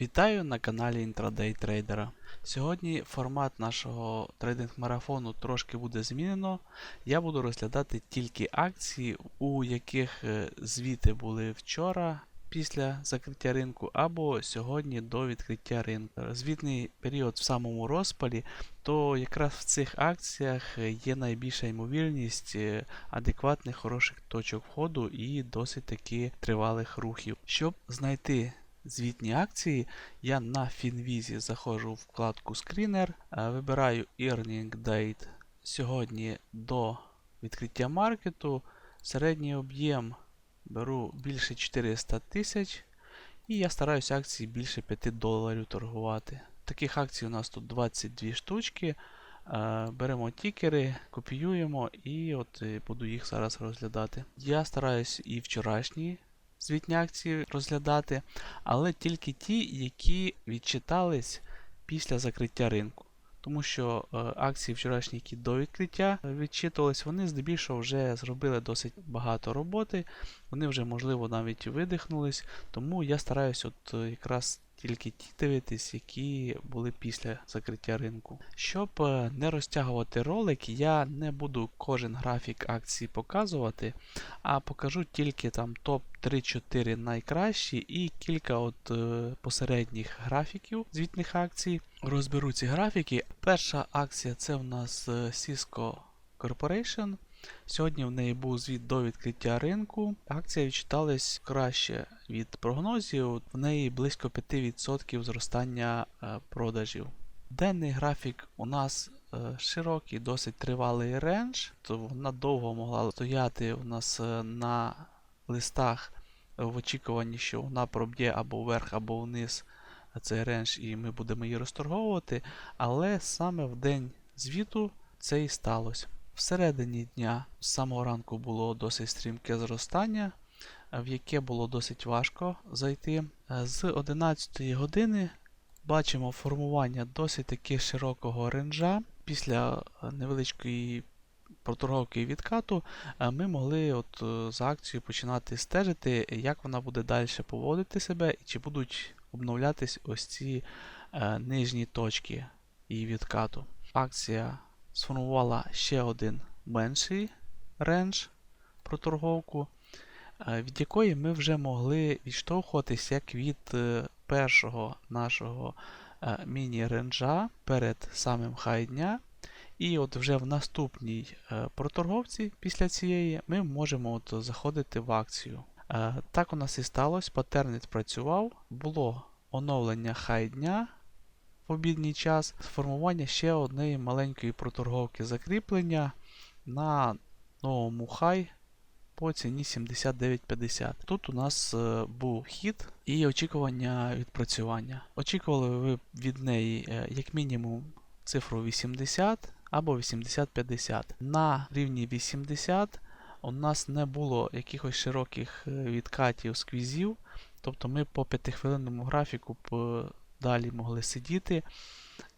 Вітаю на каналі Intraday Трейдера. Сьогодні формат нашого трейдинг-марафону трошки буде змінено. Я буду розглядати тільки акції, у яких е, звіти були вчора після закриття ринку або сьогодні до відкриття ринку. Звітний період в самому розпалі, то якраз в цих акціях е, є найбільша ймовірність е, адекватних хороших точок входу і досить таки тривалих рухів. Щоб знайти звітні акції, я на Фінвізі заходжу в вкладку Screener, е, вибираю Earning Date сьогодні до відкриття маркету. Середній об'єм беру більше 400 тисяч. І я стараюся акції більше 5 доларів торгувати. Таких акцій у нас тут 22 штучки. Е, Беремо тікери, копіюємо і от е, буду їх зараз розглядати. Я стараюсь і вчорашні звітні акції розглядати, але тільки ті, які відчитались після закриття ринку. Тому що е, акції вчорашні, які до відкриття е, відчитувались, вони здебільшого вже зробили досить багато роботи. Вони вже, можливо, навіть видихнулись. Тому я стараюсь от е, якраз тільки ті дивитись, які були після закриття ринку. Щоб е, не розтягувати ролик, я не буду кожен графік акцій показувати, а покажу тільки там топ 3-4 найкращі і кілька от е, посередніх графіків звітних акцій. Розберу ці графіки. Перша акція це в нас е, Cisco Corporation. Сьогодні в неї був звіт до відкриття ринку. Акція відчиталась краще від прогнозів. В неї близько 5% зростання е, продажів. Денний графік у нас е, широкий, досить тривалий рендж, то вона довго могла стояти у нас е, на листах в очікуванні, що вона проб'є або вверх, або вниз цей рендж, і ми будемо її розторговувати. Але саме в день звіту це і сталося. Всередині дня з самого ранку було досить стрімке зростання, в яке було досить важко зайти. Е, З 11 години бачимо формування досить таки широкого ренджа. Після е, невеличкої проторговки і відкату е, ми могли от за акцією починати стежити, як вона буде далі поводити себе і чи будуть обновлятись ось ці нижні точки її відкату. Акція сформувала ще один менший рендж проторговку, е, від якої ми вже могли відштовхуватись як від е, першого нашого е, міні-ренджа перед самим хай дня. І от вже в наступній проторговці після цієї ми можемо от заходити в акцію. Так у нас і сталося, паттерн відпрацював, було оновлення хай дня в обідній час, сформування ще однієї маленької проторговки закріплення на новому хай по ціні 79,50. Тут у нас е, був хід і очікування відпрацювання. Очікували ви від неї е, як мінімум цифру 80 або 80-50. На рівні 80 у нас не було якихось широких е, відкатів сквізів, тобто ми по 5-хвилинному графіку далі могли сидіти,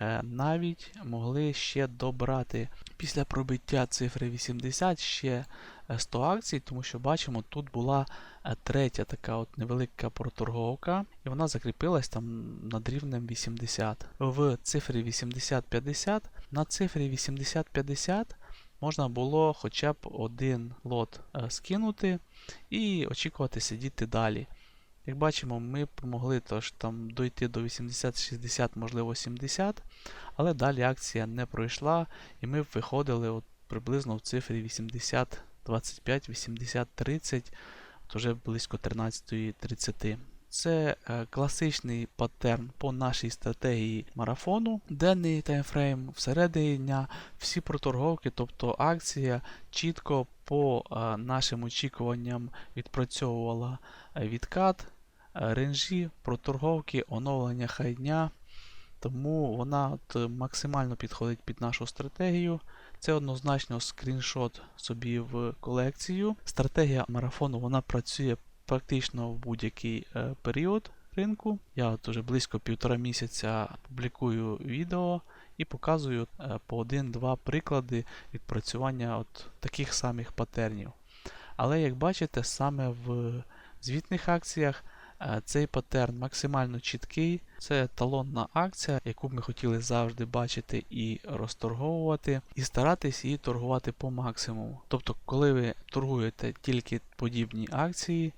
е, навіть могли ще добрати після пробиття цифри 80 ще е, 100 акцій, тому що бачимо, тут була е, третя така от невелика проторговка, і вона закріпилась там над рівнем 80. В цифрі 80-50 на цифрі 80-50 можна було хоча б один лот е, скинути і очікувати сидіти далі. Як бачимо, ми могли тож, там, дойти до 80-60, можливо 70, але далі акція не пройшла, і ми виходили от приблизно в цифрі 80, 25, 80, 30, от уже близько 13.30. Це е, класичний паттерн по нашій стратегії марафону. Денний таймфрейм всередині дня, всі проторговки, тобто акція чітко по е, нашим очікуванням відпрацьовувала е, відкат, ренжі, проторговки, оновлення хай дня. Тому вона от е, максимально підходить під нашу стратегію. Це однозначно скріншот собі в колекцію. Стратегія марафону вона працює практично в будь-який е, період ринку. Я от уже близько півтора місяця публікую відео і показую е, по один-два приклади відпрацювання от таких самих патернів. Але як бачите, саме в звітних акціях Цей паттерн максимально чіткий. Це талонна акція, яку б ми хотіли завжди бачити і розторговувати, і старатись її торгувати по максимуму. Тобто, коли ви торгуєте тільки подібні акції,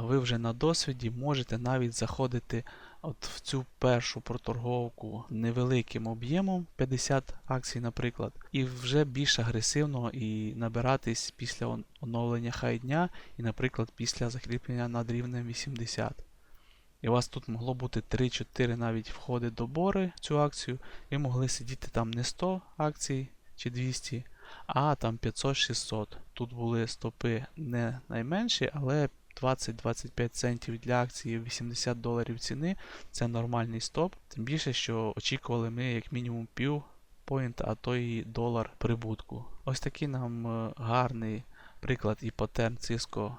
ви вже на досвіді можете навіть заходити от в цю першу проторговку невеликим об'ємом 50 акцій, наприклад, і вже більш агресивно і набиратись після оновлення хай дня, і, наприклад, після закріплення над рівнем 80. І у вас тут могло бути 3-4 навіть входи добори в цю акцію. Ви могли сидіти там не 100 акцій чи 200, а там 500-600. Тут були стопи не найменші, але 20-25 центів для акції 80 доларів ціни це нормальний стоп. Тим більше, що очікували ми як мінімум пів поінта, а то і долар прибутку. Ось такий нам е, гарний приклад і паттерн Cisco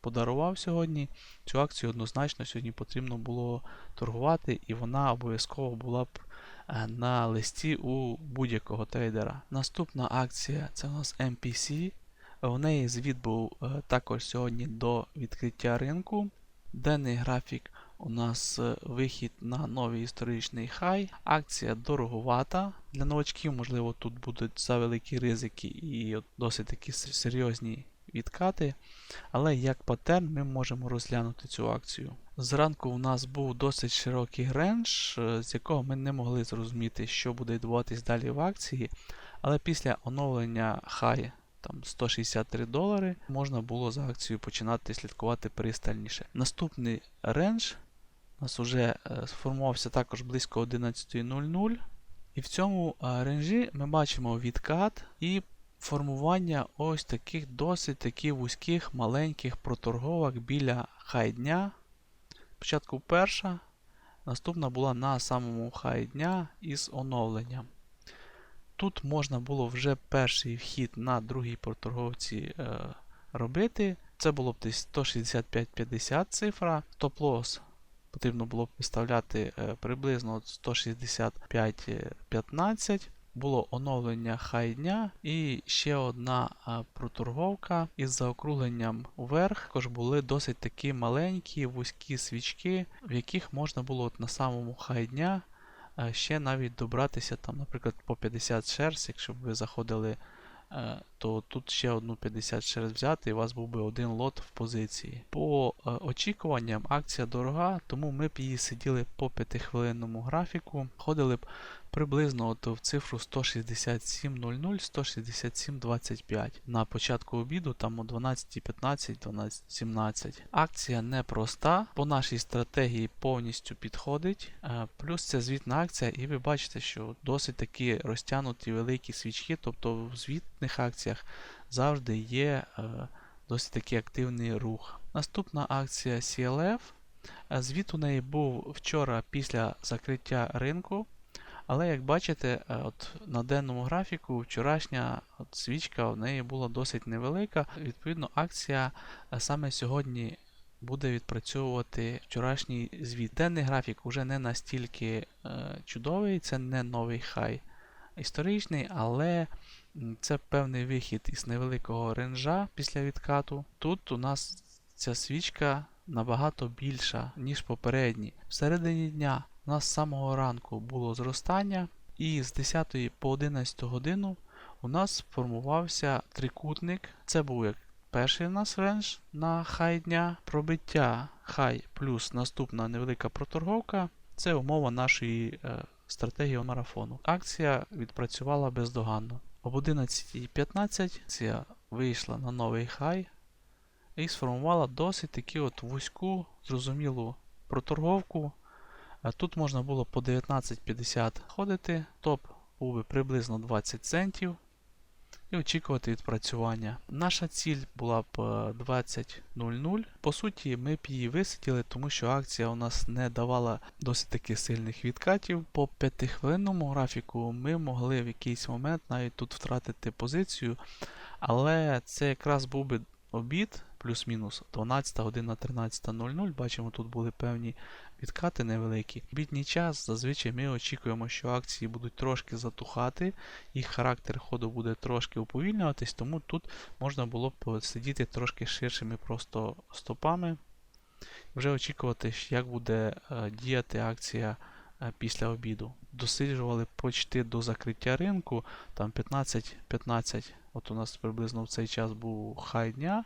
подарував сьогодні. Цю акцію однозначно сьогодні потрібно було торгувати, і вона обов'язково була б е, на листі у будь-якого трейдера. Наступна акція це у нас MPC. У неї звіт був е, також сьогодні до відкриття ринку. Денний графік у нас е, вихід на новий історичний хай. Акція дороговата. Для новачків, можливо, тут будуть завеликі ризики і досить такі серйозні відкати. Але як паттерн ми можемо розглянути цю акцію. Зранку у нас був досить широкий рендж, е, з якого ми не могли зрозуміти, що буде відбуватись далі в акції. Але після оновлення хай там 163 долари можна було за акцією починати слідкувати пристальніше. Наступний рендж у нас вже е, сформувався також близько 11.00. І в цьому е, ренжі ми бачимо відкат і формування ось таких досить таки вузьких маленьких проторговок біля хай дня. Спочатку перша, наступна була на самому хай дня із оновленням. Тут можна було вже перший вхід на другій проторговці е, робити. Це було б десь 165-50 цифра. Стоп-лосс потрібно було б виставляти е, приблизно от 165-15. Було оновлення хай дня і ще одна а, проторговка із заокругленням вверх. Також були досить такі маленькі вузькі свічки, в яких можна було от на самому хай дня е, ще навіть добратися, там, наприклад, по 50 шерсть, якщо б ви заходили, е, то тут ще одну 50 шерсть взяти, і у вас був би один лот в позиції. По е, очікуванням акція дорога, тому ми б її сиділи по 5-хвилинному графіку, ходили б приблизно от в цифру 167.00, 167.25. На початку обіду, там о 12.15, 12.17. Акція непроста, по нашій стратегії повністю підходить. Е, Плюс це звітна акція, і ви бачите, що досить такі розтягнуті великі свічки, тобто в звітних акціях завжди є е, досить такий активний рух. Наступна акція CLF. Е, Звіт у неї був вчора після закриття ринку. Але як бачите, е, от на денному графіку вчорашня от свічка в неї була досить невелика. Відповідно, акція е, саме сьогодні буде відпрацьовувати вчорашній звіт. Денний графік вже не настільки е, чудовий, це не новий хай історичний, але це певний вихід із невеликого ренжа після відкату. Тут у нас ця свічка набагато більша, ніж попередні. Всередині дня у нас з самого ранку було зростання, і з 10 по 11 годину у нас формувався трикутник. Це був як перший у нас рендж на хай дня, пробиття хай плюс наступна невелика проторговка. Це умова нашої е, стратегії марафону. Акція відпрацювала бездоганно. Об 11.15 акція вийшла на новий хай і сформувала досить таку от вузьку, зрозумілу проторговку. Тут можна було по 19.50 ходити, топ був би приблизно 20 центів і очікувати відпрацювання. Наша ціль була б е, 20.00. По суті, ми б її висиділи, тому що акція у нас не давала досить таки сильних відкатів. По 5-хвилинному графіку ми могли в якийсь момент навіть тут втратити позицію, але це якраз був би обід. Плюс-мінус 12 година 13.00. Бачимо, тут були певні відкати невеликі. Бідній час зазвичай ми очікуємо, що акції будуть трошки затухати, їх характер ходу буде трошки уповільнюватись, тому тут можна було б сидіти трошки ширшими просто стопами. Вже очікувати, як буде е, діяти акція е, після обіду. Досліджували почти до закриття ринку, там 15-15. От у нас приблизно в цей час був хай дня,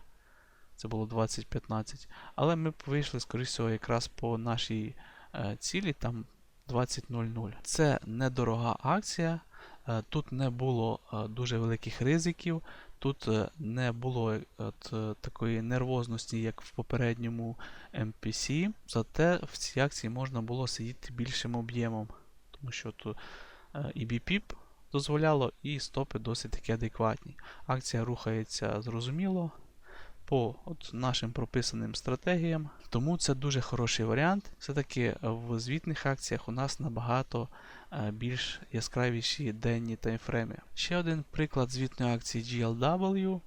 це було 20-15. Але ми вийшли, скоріш всього, якраз по нашій е, цілі, там 20.00. Це недорога акція. е, Тут не було е, дуже великих ризиків, тут не було от, такої нервозності, як в попередньому MPC. Зате в цій акції можна було сидіти більшим об'ємом, тому що тут і BPIP дозволяло, і стопи досить таки адекватні. Акція рухається зрозуміло по от нашим прописаним стратегіям, тому це дуже хороший варіант. Все-таки в звітних акціях у нас набагато е, більш яскравіші денні таймфрейми. Ще один приклад звітної акції GLW.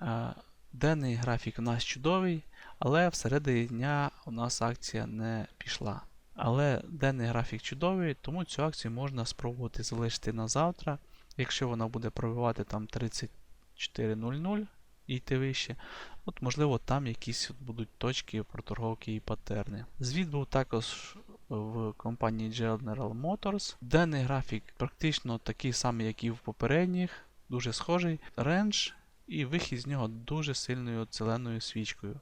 Е, Денний графік у нас чудовий, але всередині дня у нас акція не пішла. Але денний графік чудовий, тому цю акцію можна спробувати залишити на завтра. Якщо вона буде пробивати там 34.00 йти вище, от можливо там якісь будуть точки проторговки і патерни. Звіт був також в компанії General Motors. Денний графік практично такий самий, як і в попередніх, дуже схожий. Рендж і вихід з нього дуже сильною зеленою свічкою.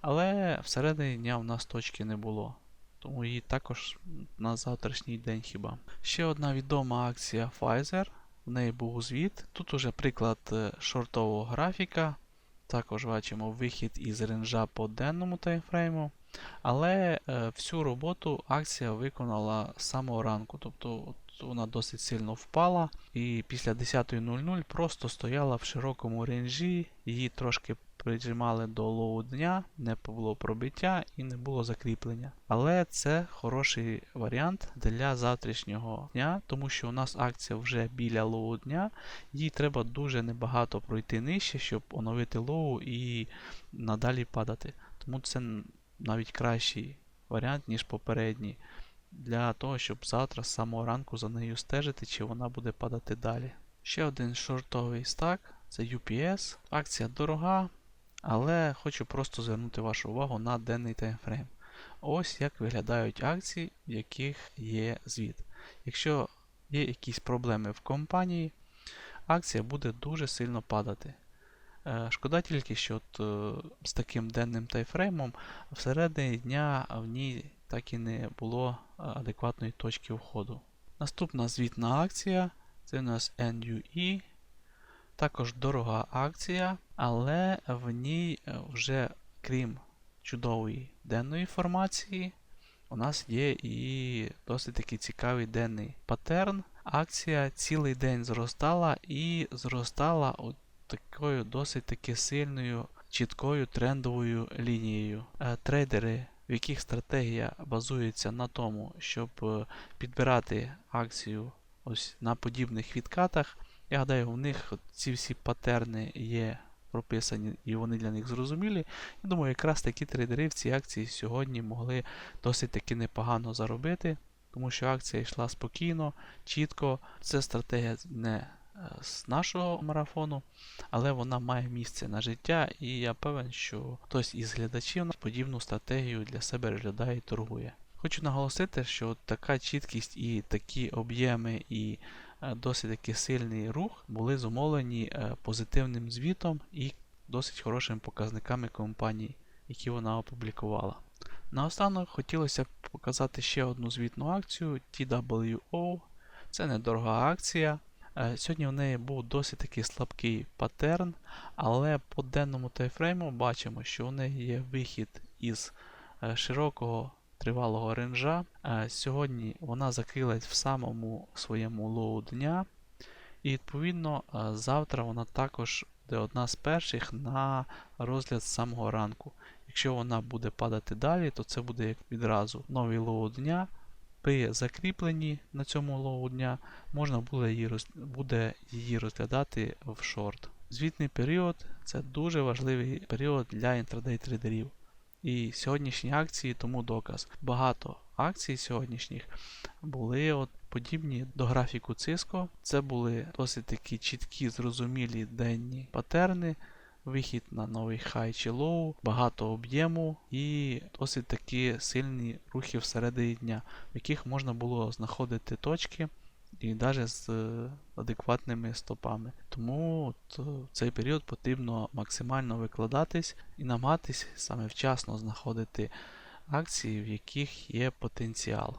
Але всередині дня в нас точки не було. Тому її також на завтрашній день хіба. Ще одна відома акція Pfizer. В неї був звіт. Тут уже приклад е, шортового графіка. Також бачимо вихід із ренжа по денному таймфрейму. Але е, всю роботу акція виконала з самого ранку. Тобто от вона досить сильно впала. І після 10.00 просто стояла в широкому ренжі. Її трошки прижимали до лоу дня, не було пробиття і не було закріплення. Але це хороший варіант для завтрашнього дня, тому що у нас акція вже біля лоу дня, їй треба дуже небагато пройти нижче, щоб оновити лоу і надалі падати. Тому це навіть кращий варіант, ніж попередній. Для того, щоб завтра з самого ранку за нею стежити, чи вона буде падати далі. Ще один шортовий стак це UPS. Акція дорога, але хочу просто звернути вашу увагу на денний таймфрейм. Ось як виглядають акції, в яких є звіт. Якщо є якісь проблеми в компанії, акція буде дуже сильно падати. Е, Шкода тільки, що от, е, з таким денним таймфреймом всередині дня в ній так і не було е, адекватної точки входу. Наступна звітна акція це у нас NUE. Також дорога акція, але в ній е, вже крім чудової денної формації, у нас є і досить такий цікавий денний паттерн. Акція цілий день зростала і зростала от такою досить таки сильною, чіткою трендовою лінією. Е, Трейдери, в яких стратегія базується на тому, щоб е, підбирати акцію ось на подібних відкатах, я гадаю, в них ці всі патерни є прописані і вони для них зрозумілі. Я думаю, якраз такі трейдери в цій акції сьогодні могли досить таки непогано заробити, тому що акція йшла спокійно, чітко. Це стратегія не е, з нашого марафону, але вона має місце на життя, і я певен, що хтось із глядачів подібну стратегію для себе розглядає і торгує. Хочу наголосити, що така чіткість і такі об'єми, і досить таки сильний рух були зумовлені е, позитивним звітом і досить хорошими показниками компанії, які вона опублікувала. Наостанок хотілося б показати ще одну звітну акцію TWO. Це недорога акція. Е, Сьогодні в неї був досить такий слабкий паттерн, але по денному тайфрейму бачимо, що у неї є вихід із е, широкого тривалого ренжа. Е, Сьогодні вона закрилась в самому своєму лоу дня. І відповідно е, завтра вона також буде одна з перших на розгляд з самого ранку. Якщо вона буде падати далі, то це буде як відразу новий лоу дня. При закріпленні на цьому лоу дня можна буде її, розглядати в шорт. Звітний період це дуже важливий період для інтрадей трейдерів. І сьогоднішні акції тому доказ. Багато акцій сьогоднішніх були от подібні до графіку Cisco. Це були досить такі чіткі, зрозумілі денні патерни вихід на новий хай чи лоу, багато об'єму і досить такі сильні рухи всередині дня, в яких можна було знаходити точки і навіть з адекватними стопами. Тому от, е, в цей період потрібно максимально викладатись і намагатись саме вчасно знаходити акції, в яких є потенціал.